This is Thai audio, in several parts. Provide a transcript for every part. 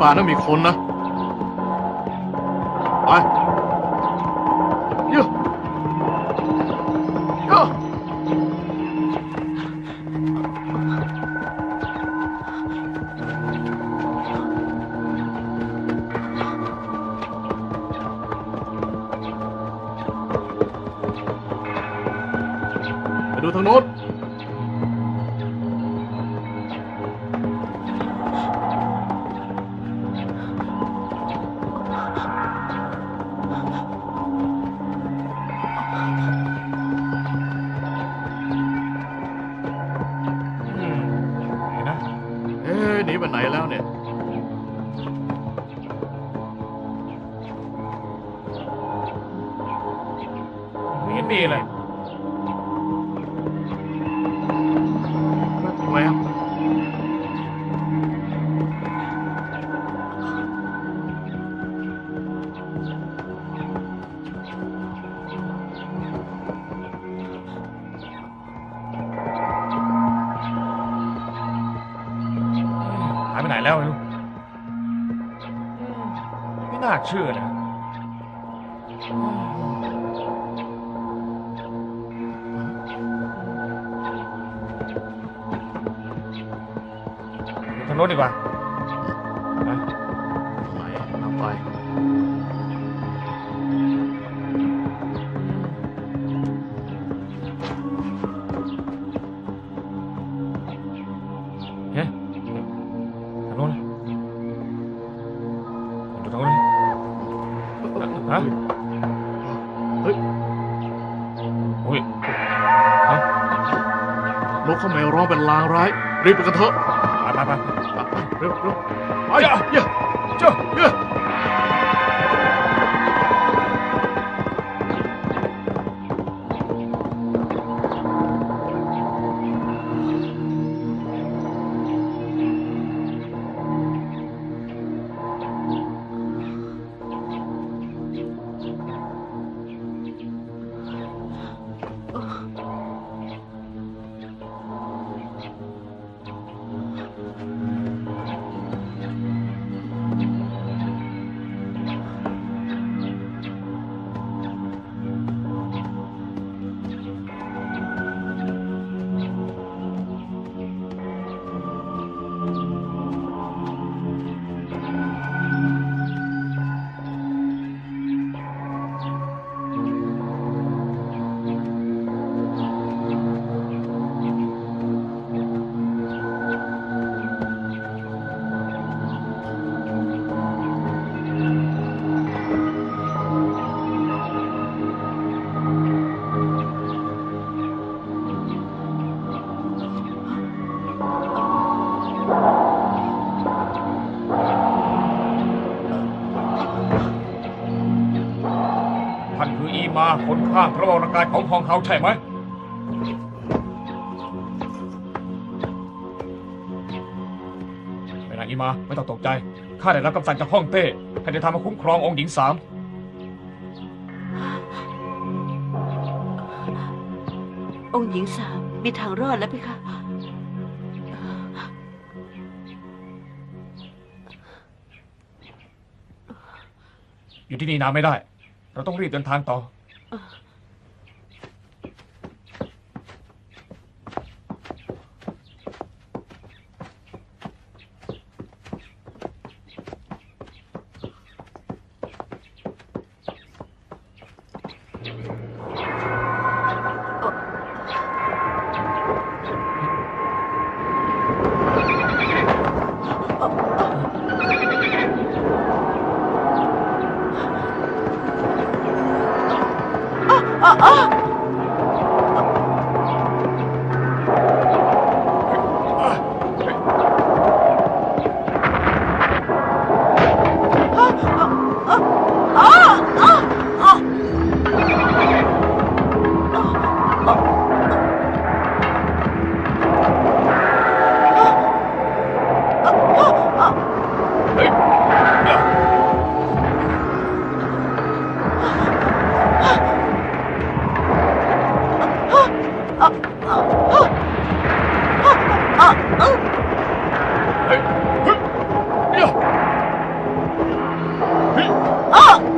ป่านั้นมีคนนะ ไม่น่าเชื่ ร้ายรี คืออีมาคนข้างพระวรากายของฮองเฮาใช่ไหมไม่นางอีมา ไม่ต้องตกใจ ข้าได้รับคำสั่งจากฮ่องเต้ให้ได้ทำมาคุ้มครององค์หญิงสาม องค์หญิงสามมีทางรอดแล้วไหมคะอยู่ที่นี่นานไม่ได้ เราต้องรีบเดินทางต่อ อ 啊！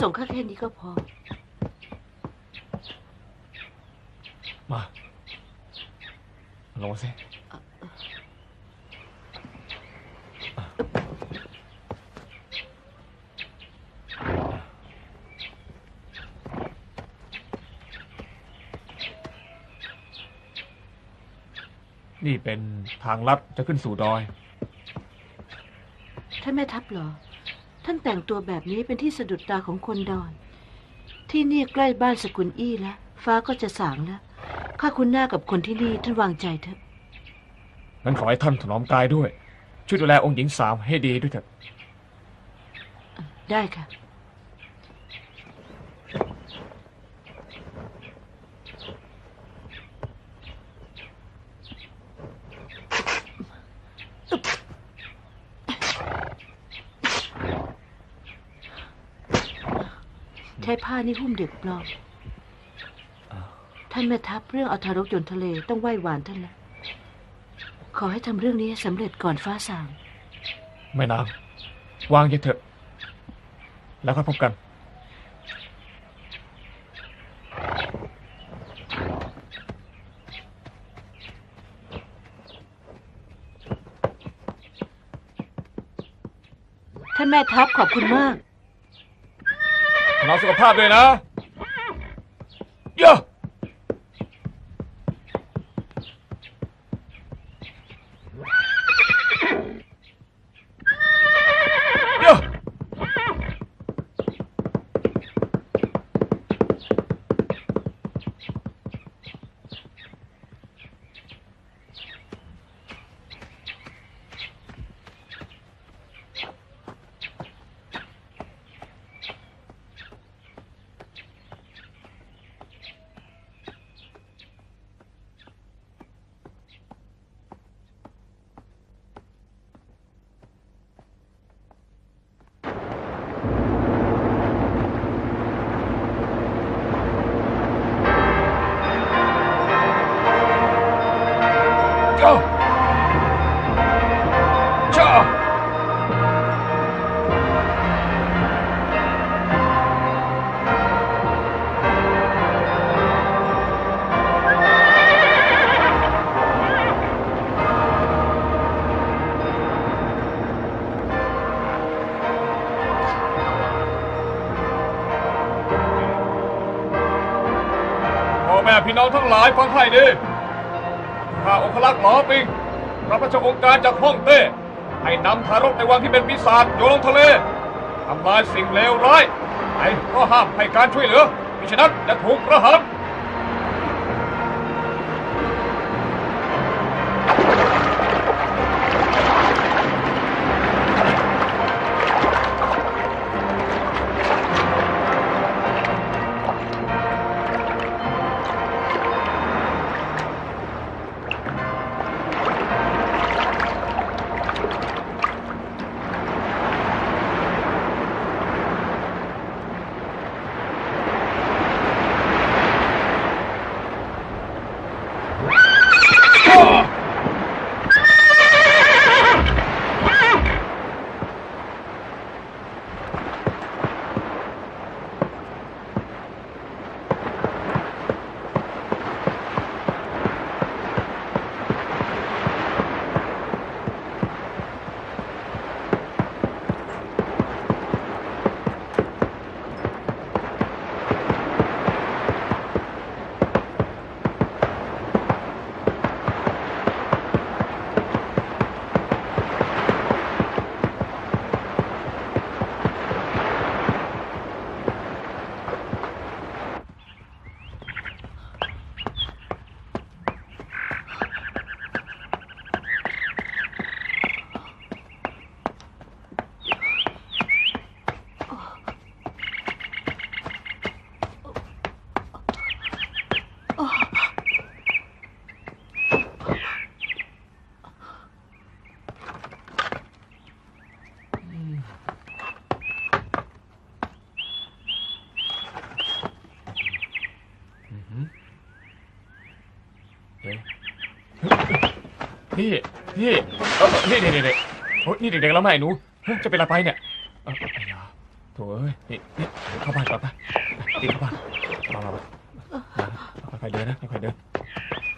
ส่งข้าแค่นี้ก็พอ มาลงมาสินี่เป็นทางลัดจะขึ้นสู่ดอย ท่านแม่ทัพเหรอ ท่านแต่งตัวแบบนี้เป็นที่สะดุดตาของคนดอน ที่นี่ใกล้บ้านสกุลอี้แล้ว ฟ้าก็จะสางแล้วข้าคุ้นหน้ากับคนที่นี่ท่านวางใจเถอะงั้นขอให้ท่านถนอมกายด้วย ช่วยดูแลองค์หญิงสาวให้ดีด้วยเถิดได้ค่ะ ช้ผ้านี่หุ้มเด็กปลอมท่านแม่ทัพเรื่องเอาทารกโยนทะเลต้องไหว้หวานท่านละขอให้ทำเรื่องนี้ให้สำเร็จก่อนฟ้าสางไม่นางวางอย่าเถอะ แล้วค่อยพบกัน ท่านแม่ทัพขอบคุณมาก နောက်ဆုံးအဖပဲလားယော พี่น้องทั้งหลายฟังให้ดีข้าองคลักษ์หมอปิงรับราชองค์การจากฮ่องเต้ให้นำทารกในวังที่เป็นปีศาจโยนลงทะเลทำลายสิ่งเลวร้ายไอ้ก็ห้ามให้การช่วยเหลือมิฉะนั้นจะถูกประหาร พี่พี่เออนี่เด็กเด็กโอ้ยนี่เด็กๆแล้วไหมหนูจะเป็นอะไรไปเนี่ยเออไอ้ยาโถ่เอ้ยนี่นี่เข้าบ้านก่อนไปตีเข้าบ้านมามามามาค่อยๆเดินนะค่อยๆเดิน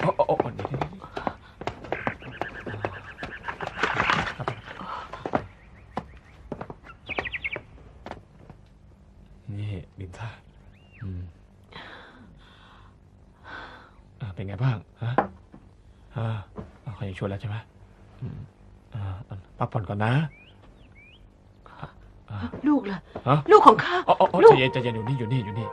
โอ้โอ้โอ้เดี๋ยวเดี๋ยวเดี๋ยวเข้าไปนี่ดินท่าอืมอ่าเป็นไงบ้างฮะอ่าอ่าเขายัง ช่วยแล้วใช่ไหมอืมอ่าอ่าพักผ่อนก่อนนะลูกล่ะ ฮะลูกของข้า อ๋ออ๋ออ๋อลูใจกเย็นใจเย็นอยู่นี่อยู่นี่อยู่นี่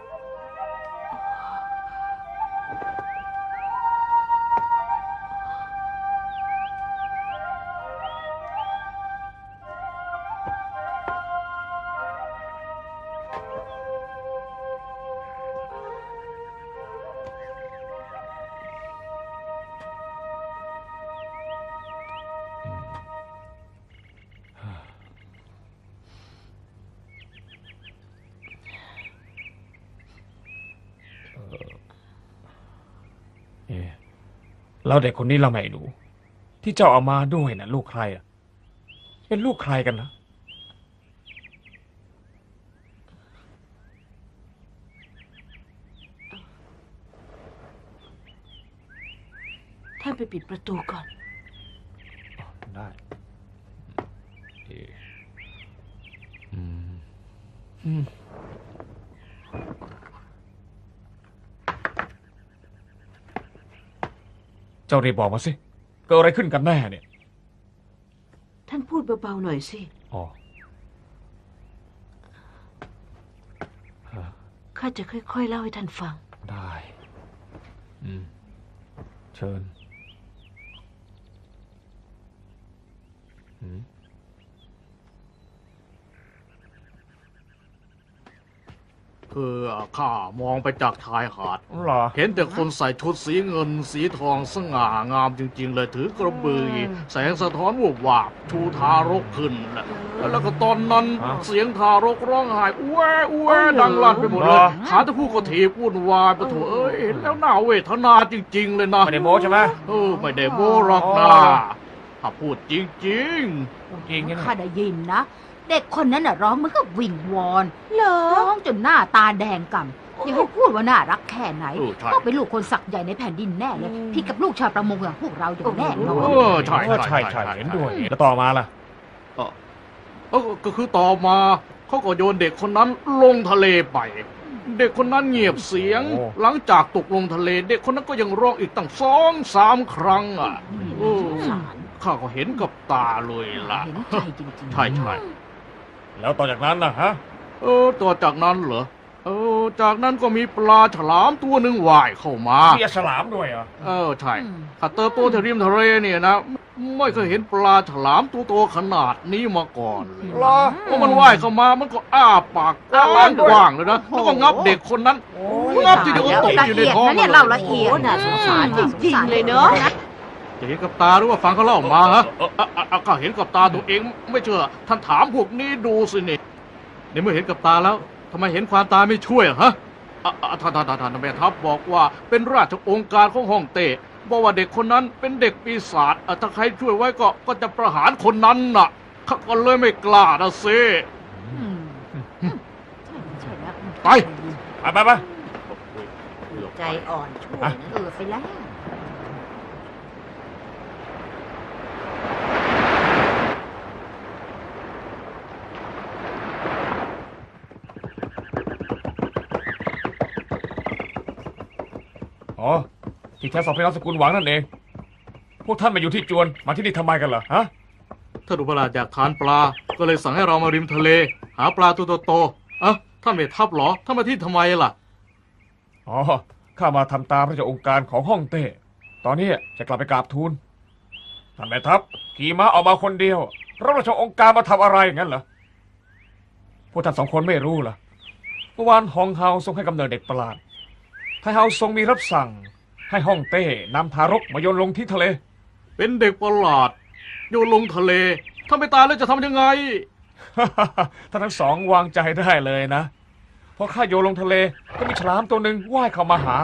แล้วเด็กคนนี้เราไม่รู้ ที่เจ้าเอามาด้วยนะลูกใครอะ เป็นลูกใครกันนะท่านไปปิดประตูก่อน ได้เอ๊ะอืมอืม เจ้ารีบบอกมาสิเกิดอะไรขึ้นกันแน่เนี่ย ท่านพูดเบาๆหน่อยสิ อ๋อ ข้าจะค่อยๆเล่าให้ท่านฟัง ได้ อืม เชิญ อืม คือข้ามองไปจากชายหาด เหรอ เห็นแต่คนใส่ชุดสีเงินสีทองสง่างามจริง ๆ เลยถือกระบือ แสงสะท้อนวูบวาบชูทารกขึ้นนะแล้วก็ตอนนั้นอ้าวเสียงทารกร้องไห้อ้วอ้วดังลั่นไปหมดเลยเหรอขาตะผู้ก็ถีบวุ่นวายปะโถเอ้ยเห็นแล้วน่าเวทนาจริง ๆ เลยนะไม่ได้โม้ใช่ไหมเออไม่ได้โมหรอกนะอ๋อถ้าพูดจริงจริงเนี่ยข้าได้ยินนะ เด็กคนนั้นน่ะร้องเหมันก็วิงวอนเหรอ ร้องจนหน้าตาแดงก่ำอย่าให้พูดว่าน่ารักแค่ไหนเออใช่ ต้องเป็นลูกคนศักดิ์ใหญ่ในแผ่นดินแน่เลยพี่กับลูกชาวประมงอย่างพวกเราอย่างแน่นอเอนอใช่ใช่ใช่ใช่เห็นด้วย แล้วต่อมาล่ะ เออก็คือต่อมาเขาก็โยนเด็กคนนั้นลงทะเลไป เด็กคนนั้นเงียบเสียง โอ้ หลังจากตกลงทะเล เด็กคนนั้นก็ยังร้องอีกตั้งสองสามครั้งอะเออสงสารข้าก็เห็นกับตาเลยล่ะ เห็นใจจริงๆ ใช่ใช่ แล้วต่อจากนั้นนะฮะ เออต่อจากนั้นเหรอ เออ จากนั้นก็มีปลาฉลามตัวหนึ่งว่ายเข้ามาเสียฉลามด้วยเหรอะเออใช่อืมข้าเติบโตที่ริมทะเลเนี่ยนะ ไม่เคยเห็นปลาฉลามตัวโตขนาดนี้มาก่อนเลยเหรอพอมันว่ายเข้ามา มันก็อ้าปากกว้างกว้างเลยนะ แล้วก็งับเด็กคนนั้น โอ้งับทีเดียวก็ตกอยู่ในท้องละเอียดนะเนี่ยเราละเอียดโอ้น่าสงสารจริงๆเลยเนอะ จะเห็นกับตาหรือว่าฟังเขาเล่ามาฮะอะอะอะก็เห็นกับตาตัวเองไม่เชื่อ ท่านถามพวกนี้ดูสินี่ในเมื่อเห็นกับตาแล้วทำไมเห็นความตาไม่ช่วยอะฮะอะอะท่านท่านท่านท่านแม่ทัพบอกว่าเป็นราชองค์การของฮ่องเต้บอกว่าเด็กคนนั้นเป็นเด็กปีศาจอะถ้าใครช่วยไว้ก็ก็จะประหารคนนั้นน่ะข้าก็เลยไม่กล้านะซอืมใช่แล้วไปไปไปไป ใจอ่อนช่วยนะเออไปแล้ว อ๋อ ที่แท้สองพี่น้องสกุลหวังนั่นเอง พวกท่านมาอยู่ที่จวน มาที่นี่ทำไมกันเหรอ ฮะ ท่านอุปราชอยากทานปลา ก็เลยสั่งให้เรามาริมทะเล หาปลาตัวโตๆอะท่านไม่ทับเหรอ ท่านมาที่ทำไมล่ะ อ๋อ ข้ามาทำตามพระเจ้าองค์การของฮ่องเต้ ตอนนี้จะกลับไปกราบทูล ท่านแม่ทัพขี่ม้าออกมาคนเดียวรับราชองค์การมาทำอะไรงั้นเหรอ พวกท่านสองคนไม่รู้เหรอ เมื่อวานฮองเฮาทรงให้กำเนิดเด็กประหลาด ไทเฮาทรงมีรับสั่ง ให้ฮ่องเต้นำทารกมาโยนลงที่ทะเล เป็นเด็กประหลาด โยนลงทะเล ถ้าไม่ตายแล้วจะทำยังไง ท่านทั้งสองวางใจได้เลยนะพอข้าโยนลงทะเลก็มีฉลามตัวหนึ่งว่ายเข้ามาหา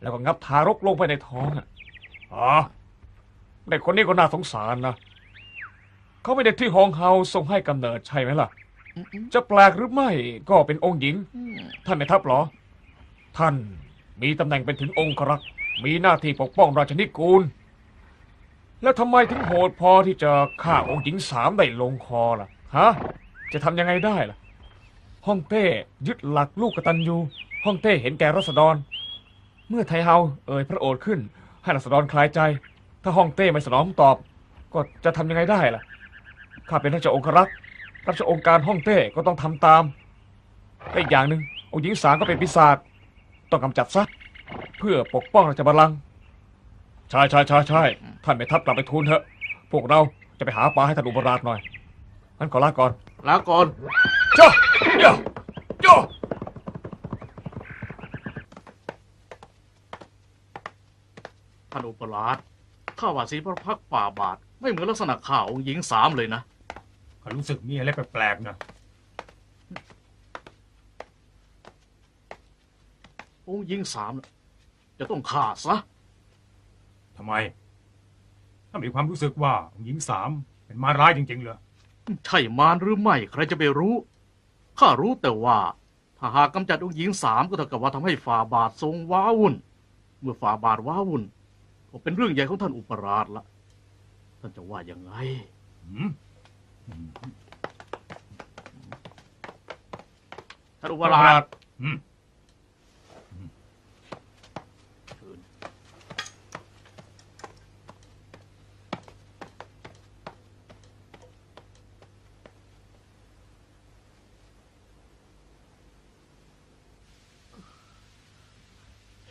แล้วก็งับทารกลงไปในท้องอะอ๋อเด็กคนนี้ก็น่าสงสารนะเขาเป็นเด็กที่ฮองเฮาทรงให้กำเนิดใช่ไหมล่ะ จะแปลกหรือไม่ก็เป็นองค์หญิง ท่านแม่ทัพเหรอ ท่าน มีตำแหน่งเป็นถึงองครักษ์มีหน้าที่ปกป้องราชนิกูล แล้วทำไมถึงโหดพอที่จะฆ่าองค์หญิงสามได้ลงคอล่ะฮะจะทำยังไงได้ล่ะฮ่องเต้ยึดหลักลูกกตัญญูฮ่องเต้เห็นแก่รัษฎร เมื่อไทเฮาเอ่ยพระโอษฐ์ขึ้น ให้รัษฎรคลายใจ ถ้าฮ่องเต้ไม่สนองตอบ ก็จะทำยังไงได้ล่ะข้าเป็นราชองครักษ์ราชองค์การฮ่องเต้ก็ต้องทำตามและอีกอย่างหนึ่งองค์หญิงสามก็เป็นปีศาจ ต้องกำจัดซะเพื่อปกป้องราชบัลลังก์ใช่ใช่ใช่ใช่ท่านแม่ทัพกลับไปทูลเถอะ พวกเราจะไปหาปลาให้ท่านอุปราชหน่อยงั้นขอลาก่อนลาก่อนเจ้าเจ้าเจ้าท่านอุปราชข้าว่าสีพระพักตร์ป่าบาท ไม่เหมือนลักษณะข่าวองค์หญิงสามเลยนะ ก็รู้สึกมีอะไรแปลกๆนะ องค์หญิงสามน่ะจะต้องฆ่าซะ ทำไม ถ้ามีความรู้สึกว่าหญิงสามเป็นมารร้ายจริงๆเหรอ ใช่มารหรือไม่ใครจะไปรู้ ข้ารู้แต่ว่า ถ้าหากกำจัดองค์หญิงสามก็เท่ากับว่าทำให้ฝ่าบาททรงว้าวุ่น เมื่อฝ่าบาทว้าวุ่นก็เป็นเรื่องใหญ่ของท่านอุปราชละท่านจะว่ายังไง หืมท่านอุปราช อืม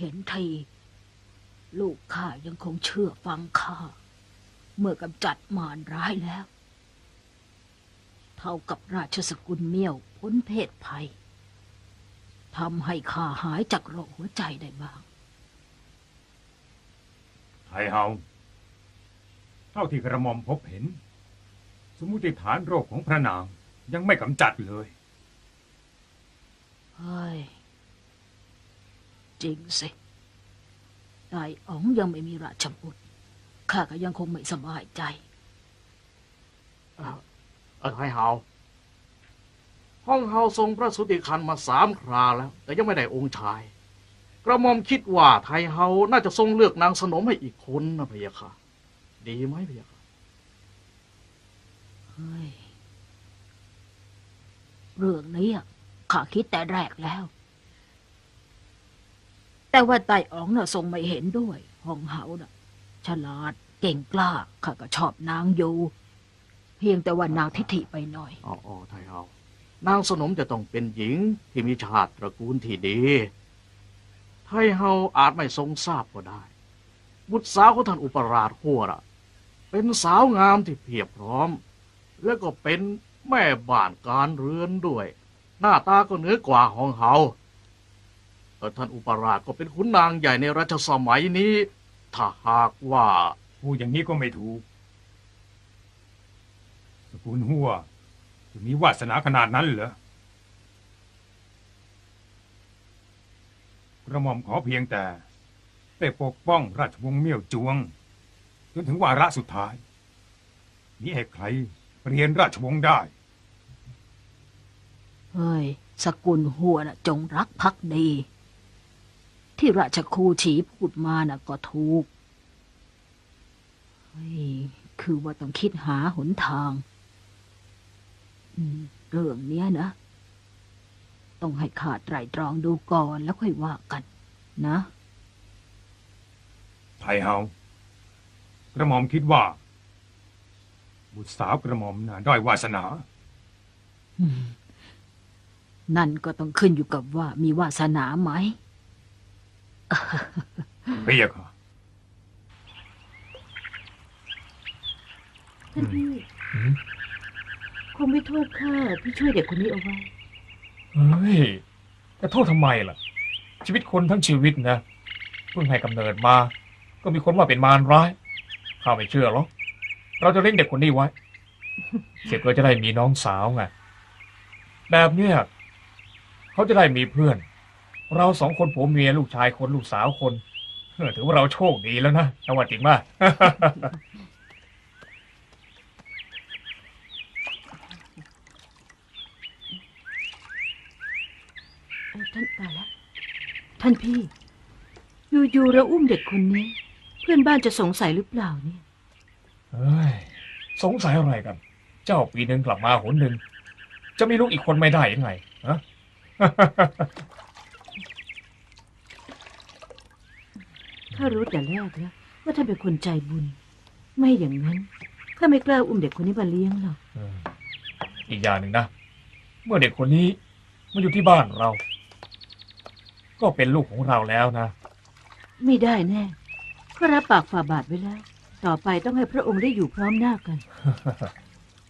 ห็นที ลูกข้ายังคงเชื่อฟังข้า เมื่อกำจัดมารร้ายแล้ว เท่ากับราชสกุลเมี่ยวพ้นเพศภัยทำให้ข้าหายจากโรคหัวใจได้บ้างไทเฮาเท่าที่กระหม่อมพบเห็น สมมุติฐานโรคของพระนางยังไม่กำจัดเลย เฮ้ย จริงสิไต่อ๋องยังไม่มีราชบุตรข้าก็ยังคงไม่สบายใจ เอ่อเออให้เฮาห้องเฮาทรงพระสุติคันมาสามคราแล้ว แต่ยังไม่ได้องค์ชาย กระหม่อมคิดว่าไทยเฮาน่าจะทรงเลือกนางสนมให้อีกคนนะพะยะค่ะ ดีไหมพะยะค่ะเฮ้ยเรื่องนี้อะข้าคิดแต่แรกแล้ว แต่ว่าไต่อ๋องน่ะทรงไม่เห็นด้วยห้องเฮาน่ะ ฉลาดเก่งกล้าข้าก็ชอบนางอยู่ เพียงแต่ว่านางทิฐิไปหน่อย อ๋ออ๋อไทยเฮานางสนมจะต้องเป็นหญิงที่มีชาติตระกูลที่ดี ไทยเฮาอาจไม่ทรงทราบก็ได้ บุตรสาวของท่านอุปราชหัวระเป็นสาวงามที่เพียบพร้อม แล้วก็เป็นแม่บ้านการเรือนด้วย หน้าตาก็เหนือกว่าของเฮา แต่ท่านอุปราชก็เป็นขุนนางใหญ่ในรัชสมัยนี้ ถ้าหากว่าพูดอย่างนี้ก็ไม่ถูก สกุลหัวจะมีวาสนาขนาดนั้นเหรอกระหม่อมขอเพียงแต่ได้ปกป้องราชวงศ์เมี่ยวจวง จนถึงวาระสุดท้ายมิให้ใครเปลี่ยนราชวงศ์ได้ เฮ้ย สกุลหัวน่ะจงรักภักดี ที่ราชครูฉีพูดมาน่ะก็ถูกเฮ้ยคือว่าต้องคิดหาหนทางอืมเรื่องเนี้ยนะ ต้องให้ขาดไตรตรองดูก่อนแล้วค่อยว่ากัน นะไทเฮากระหม่อมคิดว่า บุตรสาวกระหม่อมน่ะด้อยวาสนาอืมนั่นก็ต้องขึ้นอยู่กับว่ามีวาสนาไหม เพียกค่ะท่านพี่คงไม่โทษข้าที่ช่วยเด็กคนนี้เอาไว้ เฮ้ยจะโทษทำไมล่ะ ชีวิตคนทั้งชีวิตนะเพิ่งให้กำเนิดมา ก็มีคนว่าเป็นมารร้ายข้าไม่เชื่อหรอกเราจะเลี้ยงเด็กคนนี้ไว้ เสร็จก็จะได้มีน้องสาวไงแบบเนี้ยเขาจะได้มีเพื่อน เราสองคนผัวเมียลูกชายคนลูกสาวคนถือว่าเราโชคดีแล้วนะนวัดีมากท่านตายแล้ว ท่านพี่ อยู่ๆเราอุ้มเด็กคนนี้ เพื่อนบ้านจะสงสัยหรือเปล่าเนี่ย เอ้ยสงสัยอะไรกัน เจ้าปีหนึ่งกลับมาหนหนึ่ง จะมีลูกอีกคนไม่ได้ยังไงฮะ ข้ารู้แต่แรกแล้วว่าท่านเป็นคนใจบุญ ไม่อย่างนั้นข้าไม่กล้าอุ้มเด็กคนนี้มาเลี้ยงหรอกเอออีกอย่างหนึ่งนะ เมื่อเด็กคนนี้มาอยู่ที่บ้านเรา ก็เป็นลูกของเราแล้วนะ ไม่ได้แน่ข้ารับปากฝ่าบาทไว้แล้ว ต่อไปต้องให้พระองค์ได้อยู่พร้อมหน้ากัน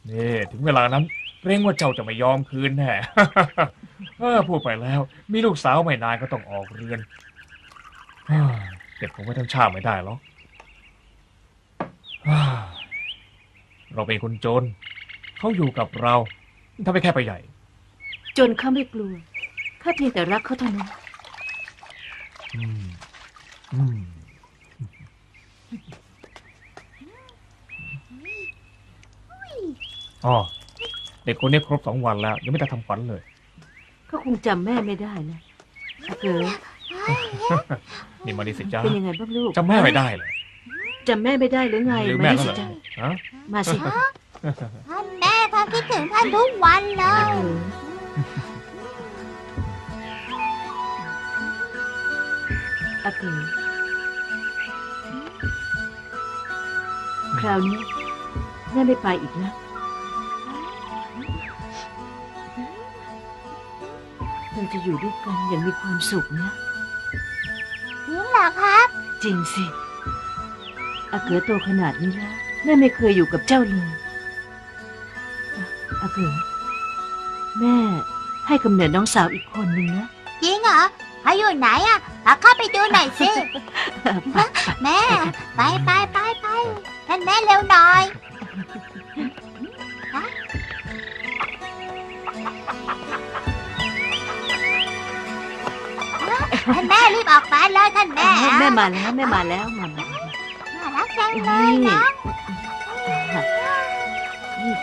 นี่ถึงเวลานั้นเกรงว่าเจ้าจะไม่ยอมคืนแน่เออพูดไปแล้ว มีลูกสาวไม่นานก็ต้องออกเรือน เฮ้ยเก็บผมไว้ทั้งชาติไม่ได้หรอกเฮ้ยเราเป็นคนจน เขาอยู่กับเราถ้าไม่แค่ไปใหญ่ จนข้าไม่กลัวข้าเพียงแต่รักเขาเท่านั้นอืมอืมอ๋อเด็กคนนี้ครบสองวันแล้ว ยังไม่ได้ทำฝันเลยเขาคงจำแม่ไม่ได้นะอาเก๋อ นี่มาดิสิจ้าเป็นยังไงบ้างลูกจำแม่ไม่ได้เลยจำแม่ไม่ได้หรือไงหรือมาแม่ดิก็สิเหรอจ้าฮะมาสิท่านแม่พ่อคิดถึงท่านทุกวันเลอายเก๋ออาเก๋อคราวนี้แม่ไม่ไปอีกแล้วเราจะอยู่ด้วยกันอย่างมีความสุขนะจ ริงเหรอครับ จริงสิอาเก๋อโตขนาดนี้แล้วแม่ไม่เคยอยู่กับเจ้าเลยอะอาเก๋อแม่ให้กำเนิดน้องสาวอีกคนหนึ่งนะจริงเหรอเขาอยู่ไหนอะพาเข้าไปดูหน่อยสิไปแม่ ไปไปไปไปท่านแม่เร็วหน่อย รีบออกไปเลยท่านแม่เอาแม่มาแล้วแม่มาแล้วมามาน่ารักจังเลยนะนี่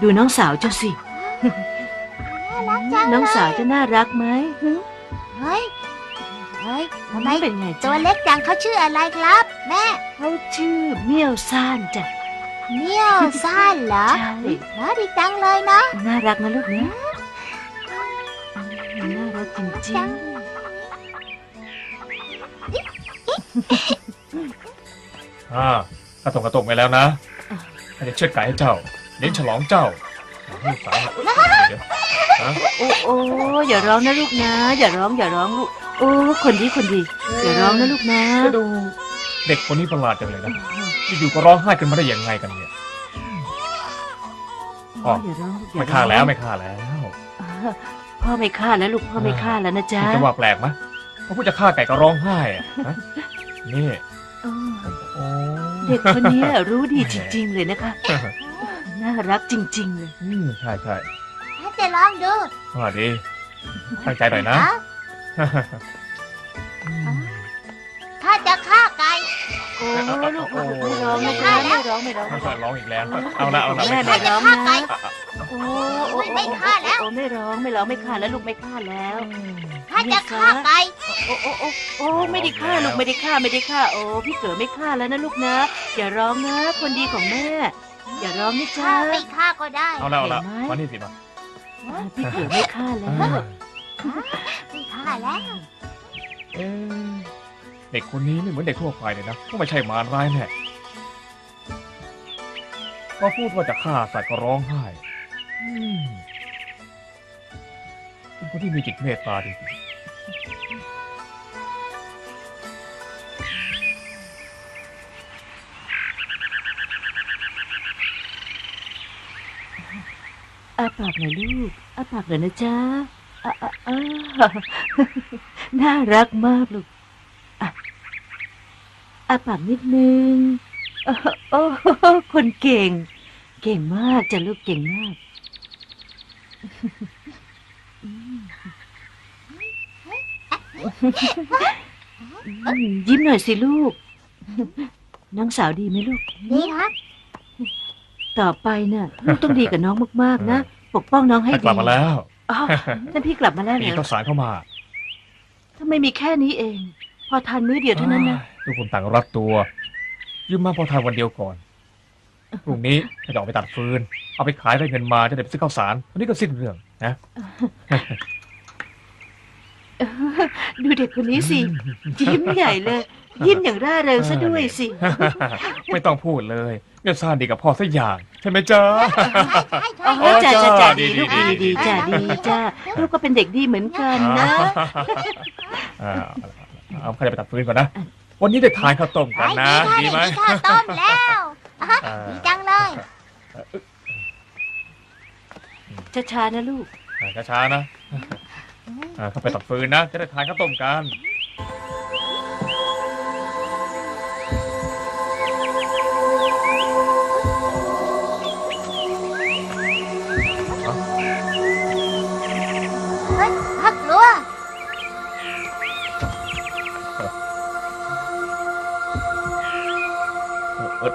ดูน้องสาวเจ้าสิ น่ารักจังน้องสาวจะน่ารักไหมหึเฮ้ย เฮ้ยทำไมเป็นไงตัจ๊ะวเล็กจังเขาชื่ออะไรครับ แม่ เขาชื่อเมี่ยวซ่านจ้ะ เมี่ยวซ่านเหรอ ใช่น่าดีจังเลยนะน่ารักนะลูกนะน่ารักจริงจั อ่ากระตงกระตงไปแล้วนะถ้าจะเชือดไก่ให้เจ้าเลี้ยงฉลองเจ้าลูกสาวเดี๋ยวฮะๆโอ้โอ้อย่าร้องนะลูกนะ อย่าร้องอย่าร้องลูกโอ้คนดีคนดี อย่าร้องนะลูกนะจะดู เด็กคนนี้ประหลาดจังเลยนะอยู่ๆก็ร้องไห้กันมาได้ยังไงกันเนี่ยอ๋ออย่าร้องลูกอย่ไม่ร้ฆ่าองแล้วไม่ฆ่าแล้วอ่าพ่อไม่ฆ่าแล้วลูกพ่อไม่ฆ่าแล้วนะจ๊ะจะว่าแปลกไหมพอพูดจะฆ่าไก่ก็ร้องไห้อะฮะ นี่เออโอ้เด็กคนนี้รู้ดีจริง ๆ เลยนะคะ น่ารักจริง ๆ เลยอืมใช่ใช่ถ้าจะลองดูสวัสดีตั้งใจหน่อยนะ ถ้าจะฆ่าไก่โอ้ลูกไม่ร้องไม่ร้องไม่ร้องไม่ร้องไม่ร้องอีกแล้ว เอาละเอาละแม่ไม่ไม่ฆ่าร้องฆ่าไก่นะโอ้โอ้ไม่ฆ่าแล้วโอ้ไม่ร้องไม่ร้องไม่ฆ่าแล้วลูกไม่ฆ่าแล้วถ้าจะฆ่าไก่โอ้โอ้โอ้โอ้ไม่ได้ฆ่าลูกไม่ได้ฆ่าไม่ได้ฆ่าโอ้พี่เก๋ไม่ฆ่าแล้วนะลูกนะอย่าร้องนะคนดีของแม่อย่าร้องนะฆ่จ๊ะไม่ฆ่าก็ได้เอาละเอาละมมานี่สิมาพี่เก๋ไม่ฆ่าแล้วไม่ฆ่าแล้ว เด็กคนนี้ไม่เหมือนเด็กทั่วไปเลยนะต้องไม่ใช่มารร้ายแน่พอพูดว่าจะฆ่าสัตว์ก็ร้องไห้อืมเป็นคนที่มีจิตเมตตาจริงอาปากหน่อยลูกอาปากหน่อยนะจ๊ะอะอะอะ น่ารักมากลูก อาปากนิดนึงโอ้โอ้คนเก่ง เก่งมากจ้ะลูกเก่งมากอืมยิ้มหน่อยสิลูก น้องสาวดีไหมลูก ดีครับ ต่อไปน่ะลูกต้องดีกับน้องมากๆนะ ปกป้องน้องให้ท่านดีกลับมาแล้วอ้าวท่านพี่กลับมาแล้วเหรมีอข้าวสารเข้ามาทำไมมีแค่นี้เองพ อทานมื้อเดียวเท่านั้นนะทุกคนต่างรัดตัวยืมมาพอทานวันเดียวก่อนพรุ่งนี้ถ้าจะออกไปตัดฟืน เอาไปขายได้เงินมาจะได้ไปซื้อข้าวสารวันนี้ก็สิ้นเรื่องนะดูเด็กคนนี้สิยิ้มใหญ่เลย ยิ้มอย่างร่าเริงซะด้วยสิ ไม่ต้องพูดเลยเนี่ยซานดีกับพ่อสักอย่าง ใช่ไหมจ๊ะใช่ใช่อ๋อใช่จ้าจ้าจ้าจ้าดีดีดีลูกดีดีดีจ้าดีจ้าลูกก็เป็นเด็กดีเหมือนกันนะอ่า เอาใครจะไปตัดฟืนก่อนนะ วันนี้ได้ทานข้าวต้มกันนะ ดีไหมข้าวต้มแล้วอะฮะอ่าดีจังเลยช้าๆนะลูกอ่าช้าๆนะอ่าเข้าไปตัดฟืนนะ จะได้ทานข้าวต้มกัน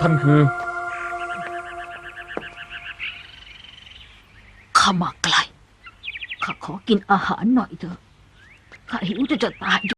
ท่านคือข้ามาไกลข้าขอกินอาหารหน่อยเถอะข้าหิวจะจะตาย